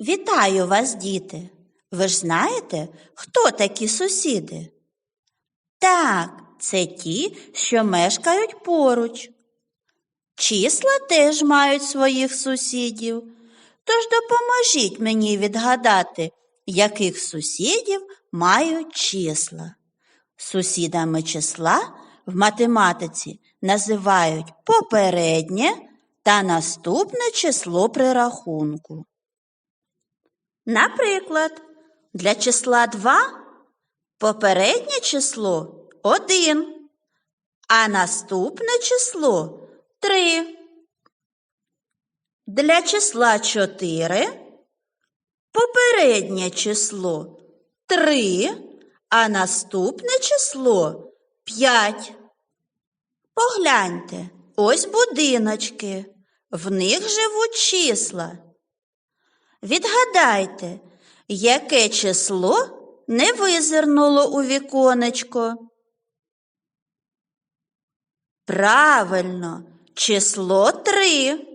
Вітаю вас, діти. Ви ж знаєте, хто такі сусіди? Так, це ті, що мешкають поруч. Числа теж мають своїх сусідів. Тож допоможіть мені відгадати, яких сусідів мають числа. Сусідами числа в математиці називають попереднє та наступне число при рахунку. Наприклад, для числа 2 попереднє число 1, а наступне число 3. Для числа 4 попереднє число 3, а наступне число 5. Погляньте, ось будиночки, в них живуть числа. Відгадайте, яке число не визирнуло у віконечко? Правильно, число три.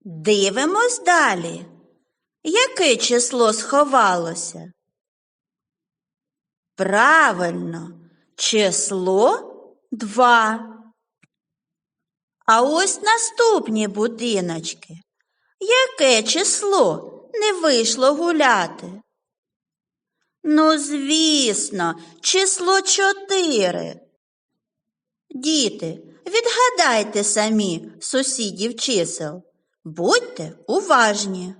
Дивимось далі. Яке число сховалося? Правильно, число два. А ось наступні будиночки. Яке число не вийшло гуляти? Ну, звісно, число чотири. Діти, відгадайте самі сусідів чисел. Будьте уважні.